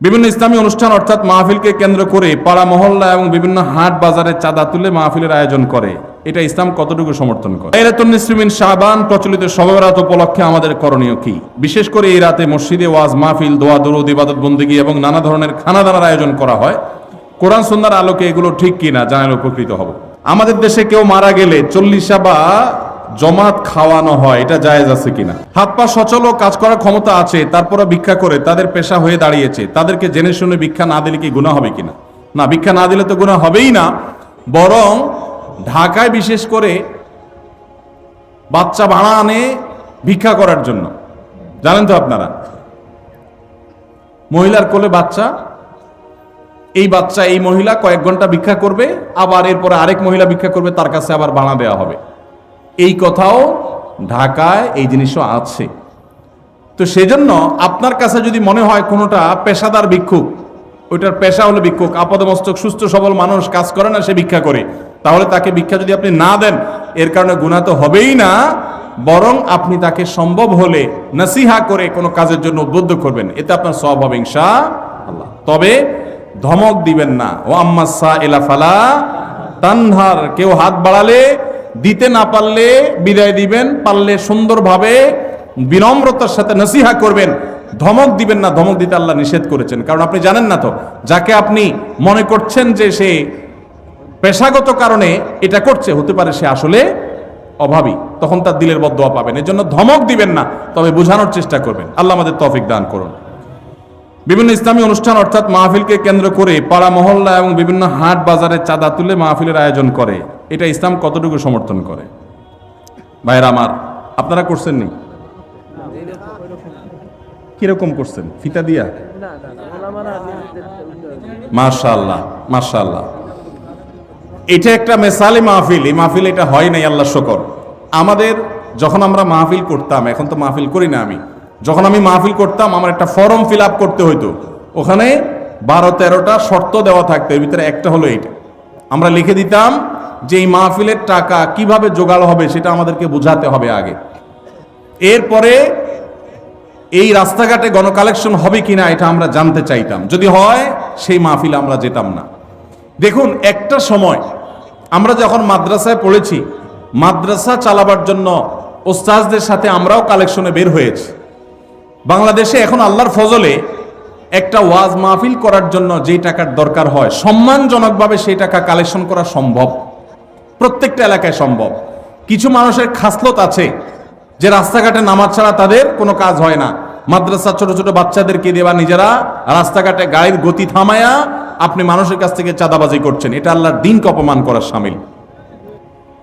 বিভিন্ন ইসলামী অনুষ্ঠান অর্থাৎ মাহফিলকে কেন্দ্র করে পাড়া মহল্লা এবং বিভিন্ন হাট বাজারে চাঁদা তুলে মাহফিলের আয়োজন করে। এটা ইসলাম কতটুকু সমর্থন করে? এরাতুন নিসরিমিন শাবান প্রচলিত সবেরাত উপলক্ষে আমাদের করণীয় কি? বিশেষ করে এই রাতে মসজিদে ওয়াজ, মাহফিল, দোয়া, দরুদ, ইবাদত, বন্দিগি এবং নানা ধরনের খানা খানাদানার আয়োজন করা হয়। কোরআন সন্ন্যার আলোকে এগুলো ঠিক কিনা জানালে উপকৃত হব। আমাদের দেশে কেউ মারা গেলে চল্লিশা বা জমাত খাওয়ানো হয়, এটা জায়েজ আছে কিনা? হাত পা সচল ও কাজ করার ক্ষমতা আছে তারপরে ভিক্ষা করে তাদের পেশা হয়ে দাঁড়িয়েছে, তাদেরকে জেনে শুনে ভিক্ষা না দিলে কি গুণা হবে কিনা? না, ভিক্ষা না দিলে তো গুণা হবেই না, বরং ঢাকায় বিশেষ করে বাচ্চা ভাড়া আনে ভিক্ষা করার জন্য। জানেন তো আপনারা? মহিলার কোলে বাচ্চা, এই বাচ্চা, এই মহিলা কয়েক ঘণ্টা ভিক্ষা করবে, আবার এরপরে আরেক মহিলা ভিক্ষা করবে, তার কাছে আবার বানা দেওয়া হবে। এই কথাও ঢাকায় এই জিনিসও আছে। তো সেজন্য আপনার কাছে যদি মনে হয় কোনোটা পেশাদার ভিক্ষুক, ওইটার পেশা হলো ভিক্ষুক, আপাদমস্তক, সুস্থ, সবল মানুষ, কাজ করে না, সে ভিক্ষা করে। তাহলে তাকে ভিক্ষা যদি আপনি না দেন, এর কারণে গুণা তো হবেই না, বরং আপনি তাকে সম্ভব হলে নাসিহা করে কোনো কাজের জন্য উদ্বুদ্ধ করবেন। এতে আপনার সব হবে ইনশা আল্লাহ তবে ধমক দিবেন না। ও আম্মাসা এলাফালা তানহার, কেউ হাত বাড়ালে দিতে না পারলে বিদায় দিবেন, পারলে সুন্দরভাবে বিনম্রতার সাথে নসিহা করবেন। ধমক দিবেন না, ধমক দিতে আল্লাহ নিষেধ করেছেন। কারণ আপনি জানেন না তো, যাকে আপনি মনে করছেন যে সে পেশাগত কারণে এটা করছে, হতে পারে সে আসলে অভাবী, তখন তার দিলের বদোয়া পাবেন। এর জন্য ধমক দিবেন না, তবে বোঝানোর চেষ্টা করবেন। আল্লাহ আমাদের তফিক দান করুন। বিভিন্ন ইসলামী অনুষ্ঠান, অর্থাৎ মাহফিলকে কেন্দ্র করে পাড়া মহল্লা এবং বিভিন্ন হাট বাজারে চাঁদা তুলে মাহফিলের আয়োজন করে। এটা ইসলাম কতটুকু সমর্থন করে? ভাইরা আমার, আপনারা করছেন নি? কীরকম করছেন? ফিতা দিয়া? মাশাল্লাহ মাশাল্লাহ এটা একটা মেসালি মাহফিল, এই মাহফিল এটা হয় নাই, আল্লাহ শকর। আমাদের যখন আমরা মাহফিল করতাম, এখন তো মাহফিল করি না আমি, যখন আমি মাহফিল করতাম, আমার একটা ফর্ম ফিল আপ করতে হইতো। ওখানে বারো তেরোটা শর্ত দেওয়া থাকতো, এর ভিতরে একটা হলো এইটা। আমরা লিখে দিতাম যে এই মাহফিলের টাকা কীভাবে জোগাড় হবে সেটা আমাদেরকে বোঝাতে হবে আগে। এরপরে এই রাস্তাঘাটে গণকালেকশন হবে কিনা এটা আমরা জানতে চাইতাম। যদি হয়, সেই মাহফিলে আমরা যেতাম না। দেখুন, একটা সময় আমরা যখন মাদ্রাসায় পড়েছি, মাদ্রাসা চালাবার জন্য ওস্তাজদের সাথে আমরাও কালেকশনে বের হয়েছি। বাংলাদেশে এখন আল্লাহর ফজলে একটা ওয়াজ মাহফিল করার জন্য যেই টাকার দরকার হয়, সম্মানজনকভাবে সেই টাকা কালেকশন করা সম্ভব। প্রত্যেকটা এলাকায় সম্ভব। কিছু মানুষের খাসলত আছে যে রাস্তাঘাটে নামাজ ছাড়া তাদের কোনো কাজ হয় না। মাদ্রাসা ছোট ছোট বাচ্চাদেরকে দেওয়া নিজেরা রাস্তাঘাটে গাড়ির গতি থামায়া আপনি মানুষের কাছ থেকে চাঁদাবাজি করছেন। এটা আল্লাহর দিনকে অপমান করার সামিল।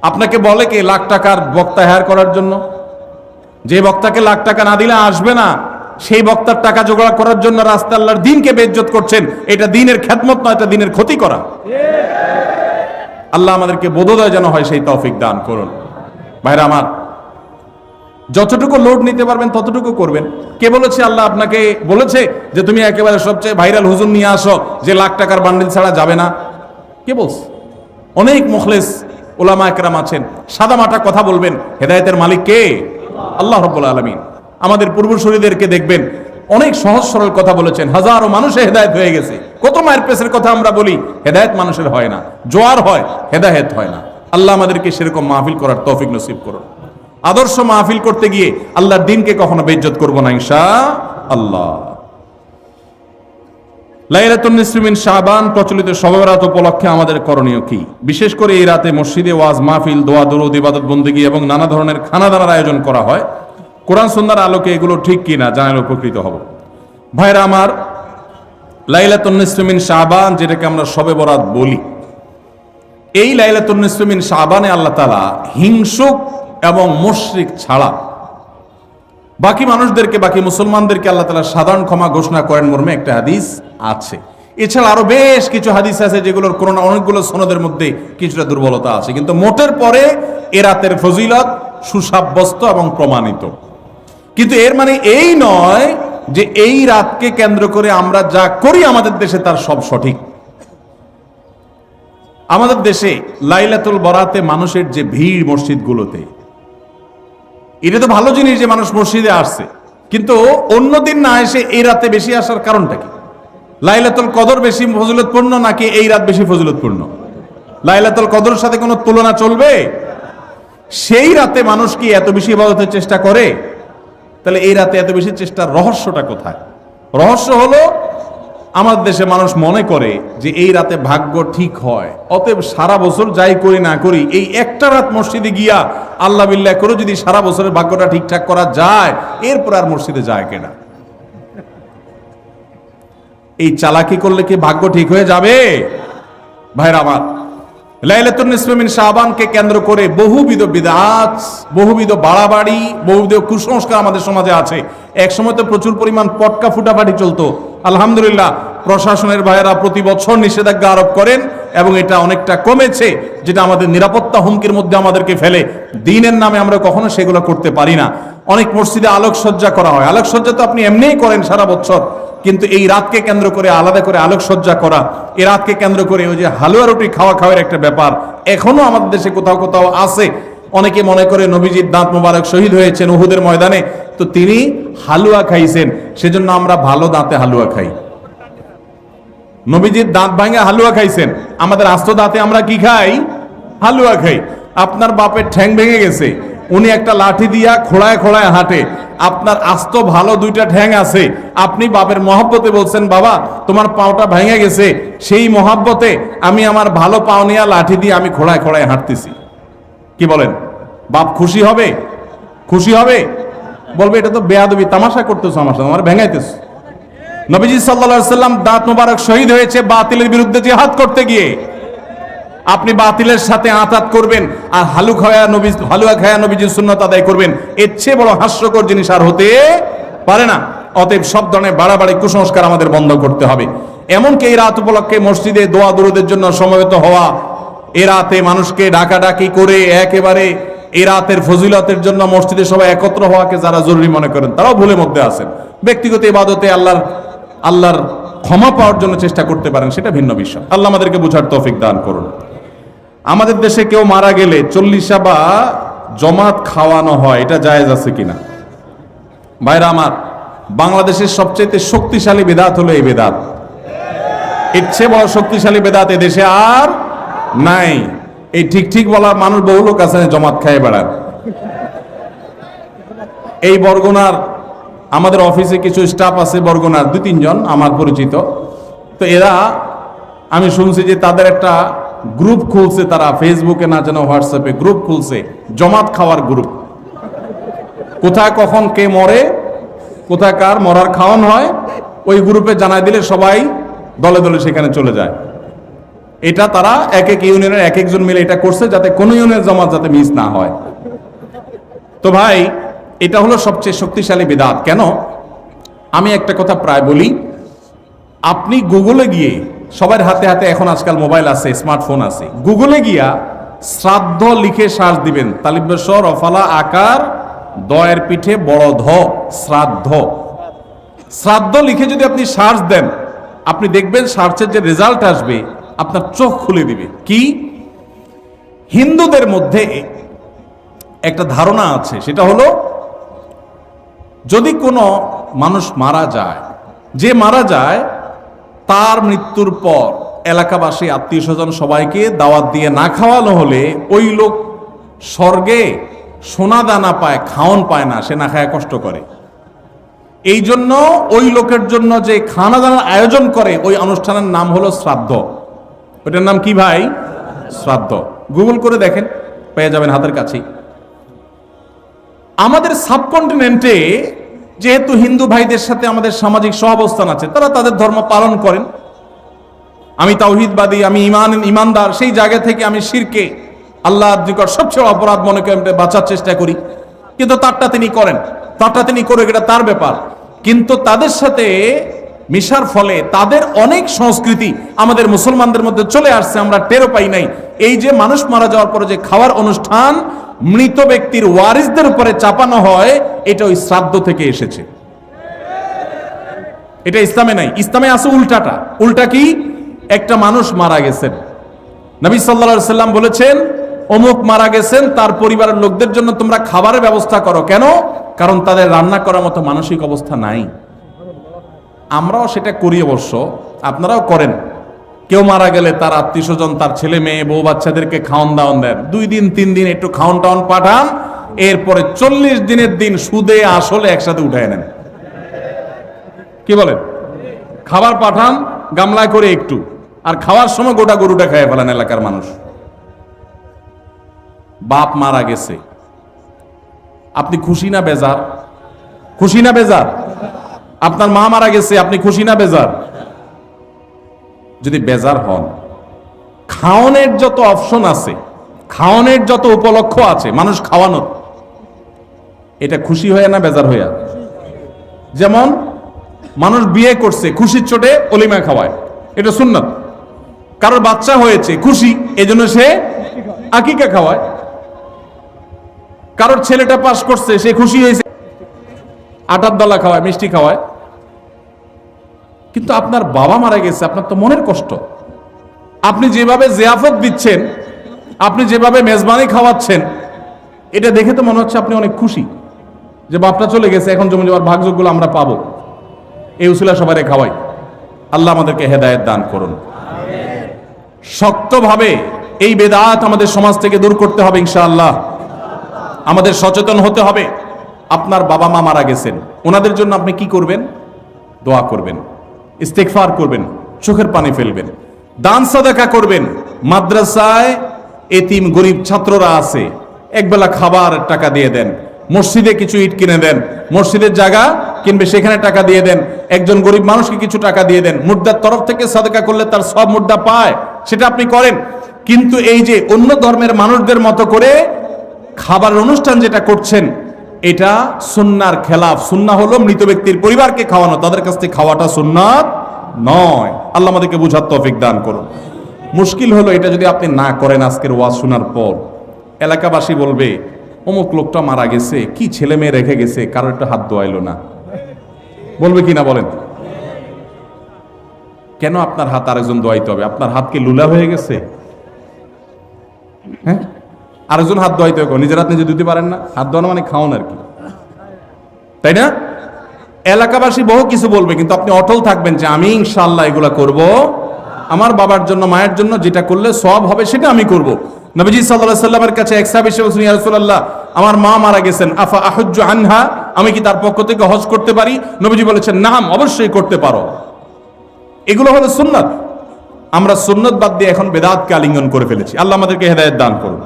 আপনাকে বলে কি লাখ টাকার বক্তা হায়ার করার জন্য? যে বক্তাকে লাখ টাকা না দিলে আসবে না, সেই বক্তার টাকা জোগাড় করার জন্য রাস্তা আল্লাহর দিনকে বেজ্জত করছেন। এটা দিনের খ্যাতমত নয়, এটা দিনের ক্ষতি করা। আল্লাহ আমাদেরকে বোধোদয় যেন হয় সেই তৌফিক দান করুন। ভাইরা আমার, যতটুকু লোড নিতে পারবেন ততটুকু করবেন। কে বলেছে? আল্লাহ আপনাকে বলেছে যে তুমি একেবারে সবচেয়ে ভাইরাল হুজুর নিয়ে আসো যে লাখ টাকার বান্ডিল ছাড়া যাবে না। কে বলছে? অনেক মুখলেস ওলামা একরাম আছেন। সাদা মাটা কথা বলবেন। হেদায়েতের মালিক কে? আল্লাহ রব্বুল আলমিন। আমাদের পূর্বসূরীদেরকে দেখবেন। অনেক সহজ সরল কথা বলেছেন। হাজারো মানুষে হেদায়েত হয়ে গেছে। কত মায়ের পেসের কথা আমরা বলি, হেদায়েত মানুষের হয় না। জোয়ার হয়, হেদায়েত হয় না। আল্লাহ আমাদেরকে সেরকম মাহফিল করার তৌফিক নসিব করুন। আদর্শ মাহফিল করতে গিয়ে আল্লাহর দিনকে কখনো বেজ্জত করব না, ইনশা আল্লাহ। প্রচলিত সবেরাত উপলক্ষে আমাদের করণীয় কি? বিশেষ করে এই রাতে মসজিদে ওয়াজ, মাহফিল, দোয়া, দরুদ, ইবাদত এবং নানা ধরনের খানাদানার আয়োজন করা হয়। কোরআন সন্ন্যার আলোকে এগুলো ঠিক কিনা জানালে উপকৃত হব। ভাইরা আমার লাইলাতুন নিসরিমিন শাবান, যেটাকে আমরা সবে বরাত বলি। এই লাইলাতুন নিসরিমিন শাবানে আল্লাহ তাআলা হিংসুক এবং মুশরিক ছাড়া বাকি মানুষদেরকে, বাকি মুসলমানদেরকে আল্লাহ তালা সাধারণ ক্ষমা ঘোষণা করেন মর্মে একটা হাদিস আছে। এছাড়া আরও বেশ কিছু হাদিস আছে, যেগুলোর কোনো অনেকগুলো সনদের মধ্যে কিছুটা দুর্বলতা আছে। কিন্তু মোটের পরে এ রাতের ফজিলত, সুসাব্যস্ত এবং প্রমাণিত। কিন্তু এর মানে এই নয় যে এই রাতকে কেন্দ্র করে আমরা যা করি আমাদের দেশে তার সব সঠিক। আমাদের দেশে লাইলাতুল বরাতে মানুষের যে ভিড় মসজিদগুলোতে, এটা তো ভালো জিনিস যে মানুষ মসজিদে আসছে। কিন্তু অন্যদিন না এসে এই রাতে বেশি আসার কারণটা কি? লাইলাতুল কদর বেশি ফজিলতপূর্ণ নাকি এই রাত বেশি ফজিলতপূর্ণ? লাইলাতুল কদরের সাথে কোনো তুলনা চলবে? সেই রাতে মানুষ কি এত বেশি ইবাদতের চেষ্টা করে? তাহলে এই রাতে এত বেশি চেষ্টার রহস্যটা কোথায়? রহস্য হলো আমাদের দেশে মানুষ মনে করে যে এই রাতে ভাগ্য ঠিক হয়। অতএব সারা বছর যাই করি না করি, এই একটা রাত মসজিদে গিয়া আল্লাহ বিল্লাহ করে যদি সারা বছরের ভাগ্যটা ঠিকঠাক করা যায়, এরপর আর মসজিদে যায় কেনা। এই চালাকি করলে কি ভাগ্য ঠিক হয়ে যাবে? ভাইরা আমার লাইলাতুন নিসফিমিন শাবানকে কেন্দ্র করে বহুবিধ বিদাত, বহুবিধ বাড়াবাড়ি, বহুবিধ কুসংস্কার আমাদের সমাজে আছে। এক সময় তো প্রচুর পরিমাণ পটকা ফুটাফাটি চলতো। আলহামদুলিল্লাহ, প্রশাসনের ভাইয়েরা প্রতি বছর নিষেধাজ্ঞা আরোপ করেন। এবং এটা অনেকটা কমেছে যেটা আমাদের নিরাপত্তা হুমকির মধ্যে আমাদেরকে ফেলে। দিনের নামে আমরা কখনো সেগুলো করতে পারি না। অনেক মসজিদে আলোকসজ্জা করা হয়। আলোকসজ্জা তো আপনি এমনিই করেন সারা বছর। কিন্তু এই রাতকে কেন্দ্র করে আলাদা করে আলোকসজ্জা করা, এ রাতকে কেন্দ্র করে ওই যে হালুয়া রুটি খাওয়া খাওয়ার একটা ব্যাপার, এখনও আমাদের দেশে কোথাও কোথাও আছে। অনেকে মনে করে নবীজির দাঁত মোবারক শহীদ হয়েছেন উহুদের ময়দানে। তো তিনি হালুয়া খাইছেন। সেজন্য আমরা ভালো দাঁতে হালুয়া খাই। নবীজির দাঁত ভাঙে হালুয়া খাইছেন। আমাদের আস্ত দাঁতে আমরা কি খাই? হালুয়া খাই। আপনার বাপের ঠ্যাং ভেঙে গেছে। উনি একটা লাঠি দিয়া খোড়ায় খোড়ায় হাঁটে। আপনার আস্ত ভালো দুইটা ঠ্যাং আছে। আপনি বাপের মহাব্বতে বলছেন, বাবা, তোমার পাওটা ভেঙে গেছে। সেই মহাব্বতে আমি আমার ভালো পাও নিয়ে লাঠি দিয়ে আমি খোড়ায় খোড়ায় হাঁটতেছি। কি বলেন? বাপ খুশি হবে? খুশি হবে? বলবে, এটা তো বেয়াদবি, তামাশা করতেছো আমার সাথে, আমার ভেঙাইতেছো। নবীজি সাল্লা সাল্লাম দাঁত মোবারক শহীদ হয়েছে, বাতিলের বিরুদ্ধে জিহাদ করতে গিয়ে। আপনি বাতিলের সাথে আঁতাত করবেন আর হালু খায়া নবী, হালুয়া খায়া নবীজির সুন্নত আদায় করবেন। এর চেয়ে বড় হাস্যকর জিনিস আর হতে পারে না। অতএব সব ধরনের বাড়াবাড়ি, কুসংস্কার আমাদের বন্ধ করতে হবে। এমনকি এই রাত উপলক্ষে মসজিদে দোয়া দুরুদের জন্য সমবেত হওয়া, এ রাতে মানুষকে ডাকাডাকি করে একেবারে এ রাতের ফজিলতের জন্য মসজিদে সবাই একত্র হওয়াকে যারা জরুরি মনে করেন, তারাও ভুলের মধ্যে আছেন। ব্যক্তিগত ইবাদতে আল্লাহর আল্লাহর ক্ষমা পাওয়ার জন্য চেষ্টা করতে পারেন, সেটা ভিন্ন বিষয়। আল্লাহ আমাদেরকে বুঝার তৌফিক দান করুন। আমাদের দেশে কেউ মারা গেলে চল্লিশা বা জমাত খাওয়ানো হয়, এটা জায়েজ আছে কিনা? ভাইরা আমার, বাংলাদেশের সবচেয়ে শক্তিশালী বেদাত হলো এই বেদাত। এর বড় শক্তিশালী বেদাত দেশে আর নাই। এই ঠিক ঠিক বলা মানুষ বহু লোক আছে, জমাত খায় বেড়ান এই বরগুনার আমাদের অফিসে কিছু স্টাফ আছে, বরগুনার দু তিনজন, আমার পরিচিত। তো এরা, আমি শুনছি যে তাদের একটা গ্রুপ খুলছে তারা ফেসবুকে না যেন হোয়াটসঅ্যাপে গ্রুপ খুলছে জমাত খাওয়ার গ্রুপ কোথায় কখন কে মরে, কোথায় কার মরার খাওয়ান হয়, ওই গ্রুপে জানাই দিলে সবাই দলে দলে সেখানে চলে যায়। এটা তারা এক এক ইউনিয়নের এক একজন মিলে এটা করছে যাতে কোনো ইউনিয়নের জমাত যাতে মিস না হয়। তো ভাই এটা হলো সবচেয়ে শক্তিশালী বিদাত। কেন? আমি একটা কথা প্রায় বলি, আপনি গুগলে গিয়ে, সবার হাতে হাতে এখন আজকাল মোবাইল আছে, স্মার্টফোন আছে, গুগলে গিয়া শ্রাদ্ধ লিখে শ্বাস দিবেন তালিবেশ্বর অফালা আকার, দয়ের পিঠে বড় ধ শ্রাদ্ধ। শ্রাদ্ধ লিখে যদি আপনি সার্চ দেন, আপনি দেখবেন সার্চের যে রেজাল্ট আসবে, আপনার চোখ খুলে দিবে। কি? হিন্দুদের মধ্যে একটা ধারণা আছে, সেটা হলো যদি কোনো মানুষ মারা যায়, যে মারা যায়, তার মৃত্যুর পর এলাকাবাসী, আত্মীয় স্বজন সবাইকে দাওয়াত দিয়ে না খাওয়ানো হলে ওই লোক স্বর্গে সোনা দানা পায়, খাওন পায় না, সে না খায়, কষ্ট করে। এই জন্য ওই লোকের জন্য যে খানা দানার আয়োজন করে, ওই অনুষ্ঠানের নাম হলো শ্রাদ্ধ। ওইটার নাম কি ভাই? শ্রাদ্ধ। গুগল করে দেখেন, পেয়ে যাবেন হাতের কাছেই। আমাদের সাবকন্টিনেন্টে যেহেতু হিন্দু ভাইদের সাথে আমাদের সামাজিক সহাবস্থান আছে, তারা তাদের ধর্ম পালন করেন। আমি তাওহিদবাদী, আমি ইমান, ইমানদার, সেই জায়গা থেকে আমি শিরকে, আল্লাহর নিকট সবচেয়ে অপরাধ মনে করে বাঁচার চেষ্টা করি। কিন্তু তারটা তিনি করেন। তারটা তিনি করে, এটা তার ব্যাপার। কিন্তু তাদের সাথে মিশার ফলে তাদের অনেক সংস্কৃতি আমাদের মুসলমানদের মধ্যে চলে আসছে, আমরা টেরো পাই নাই। এই যে মানুষ মারা যাওয়ার পরে যে খাওয়ার অনুষ্ঠান মৃত ব্যক্তির ওয়ারিসদের উপরে চাপানো হয়, এটা ওই শ্রাদ্ধ থেকে এসেছে। এটা ইসলামে নাই, ইসলামে আছে উল্টাটা। উল্টা কি? একটা মানুষ মারা গেছেন। নবী সাল্লা সাল্লাম বলেছেন, অমুক মারা গেছেন, তার পরিবারের লোকদের জন্য তোমরা খাবারের ব্যবস্থা করো। কেন? কারণ তাদের রান্না করার মতো মানসিক অবস্থা নাই। আমরাও সেটা করি অবশ্য, আপনারাও করেন। কেউ মারা গেলে তার আত্মীয় স্বজন তার ছেলে মেয়ে, বউ বাচ্চাদেরকে খাওয়ান দাওয়ান দেন। দুই দিন, তিন দিন একটু খাওয়ান টাওয়ান পাঠান, এরপরে চল্লিশ দিনের দিন সুদে আসলে একসাথে উঠায় নেন। কি বলেন? খাবার পাঠান, গামলায় করে একটু, আর খাওয়ার সময় গোটা গরুটা খেয়ে ফেলেন এলাকার মানুষ। বাপ মারা গেছে। আপনি খুশি না বেজার? খুশি না বেজার? আপনার মা মারা গেছে, আপনি খুশি না বেজার? যদি বেজার হন খাওয়ানোর যত অপশন আছে খাওয়ানোর যত উপলক্ষ আছে, মানুষ খাওয়ানোর, এটা খুশি হয়ে না বেজার হইয়া? যেমন, মানুষ বিয়ে করছে, খুশির চোটে অলিমা খাওয়ায়। এটা সুন্নত। কারোর বাচ্চা হয়েছে, খুশি, এজন্য সে আকিকা খাওয়ায়। কারোর ছেলেটা পাস করছে, সে খুশি হয়েছে, আটার দলা খাওয়ায়, মিষ্টি খাওয়ায়। কিন্তু আপনার বাবা মারা গেছে, আপনার তো মনের কষ্ট। আপনি যেভাবে জিয়াফত দিচ্ছেন, আপনি যেভাবে মেজবানি খাওয়াচ্ছেন, এটা দেখে তো মনে হচ্ছে আপনি অনেক খুশি যে বাপটা চলে গেছে, এখন জমি জমার ভাগযোগগুলো আমরা পাবো। এই উসিলা সবাই খাওয়াই। আল্লাহ আমাদেরকে হেদায়েত দান করুন। শক্তভাবে এই বেদাত আমাদের সমাজ থেকে দূর করতে হবে ইনশাআল্লাহ। আমাদের সচেতন হতে হবে। আপনার বাবা মা মারা গেছেন। ওনাদের জন্য আপনি কি করবেন? দোয়া করবেন। ইস্তেকফার করবেন, চোখের পানি ফেলবেন, দান সাদাকা করবেন, মাদ্রাসায় এতিম গরিব ছাত্ররা আছে একবেলা খাবার টাকা দিয়ে দেন, মসজিদে কিছু ইট কিনে দেন, মসজিদের জায়গা কিনবে সেখানে টাকা দিয়ে দেন, একজন গরিব মানুষকে কিছু টাকা দিয়ে দেন মুদ্রার তরফ থেকে সাদাকা করলে তার সব মুদ্রা পায়, সেটা আপনি করেন। কিন্তু এই যে অন্য ধর্মের মানুষদের মতো করে খাবার অনুষ্ঠান যেটা করছেন এটা সুন্নার খেলাফ। সুন্না হলো মৃত ব্যক্তির পরিবারকে খাওয়ানো। তাদের কাছ থেকে খাওয়াটা সুন্নাত নয়। আল্লাহ আমাদেরকে বুঝার তৌফিক দান করুন। মুশকিল হলো এটা যদি আপনি না করেন আজকের ওয়াজ শোনার পর। এলাকাবাসী বলবে, অমুক লোকটা মারা গেছে, কি ছেলে মেয়ে রেখে গেছে, কারও একটা হাত দোয়াইলো না। বলবে কি না বলেন? কেন আপনার হাত আরেকজন দোয়াইতে হবে? আপনার হাত কি লুলা হয়ে গেছে? হ্যাঁ? আরেকজন হাত দোয়াইতে হবে নিজের হাত নিজে দিতে পারেন না। হাত দোয়ানো মানে খাওয়ান আর কি। তাই না? এলাকাবাসী বহু কিছু বলবে, কিন্তু আপনি অটল থাকবেন যে আমি ইনশাল্লাহ এগুলা করব। আমার বাবার জন্য, মায়ের জন্য যেটা করলে সব হবে, সেটা আমি করব। নবীজি সাল্লাল্লাহু সাল্লামের কাছে এক সাহাবী বলছেন, ইয়া রাসূলুল্লাহ, আমার মা মারা গেছেন, আফা আহুজ্জু আনহা? আমি কি তার পক্ষ থেকে হজ করতে পারি? নবীজি বলেছেন নাম অবশ্যই করতে পারো। এগুলো হলো সুন্নাত। আমরা সুন্নত বাদ দিয়ে এখন বেদাতকে আলিঙ্গন করে ফেলেছি। আল্লাহ আমাদেরকে হেদায়েত দান করুন।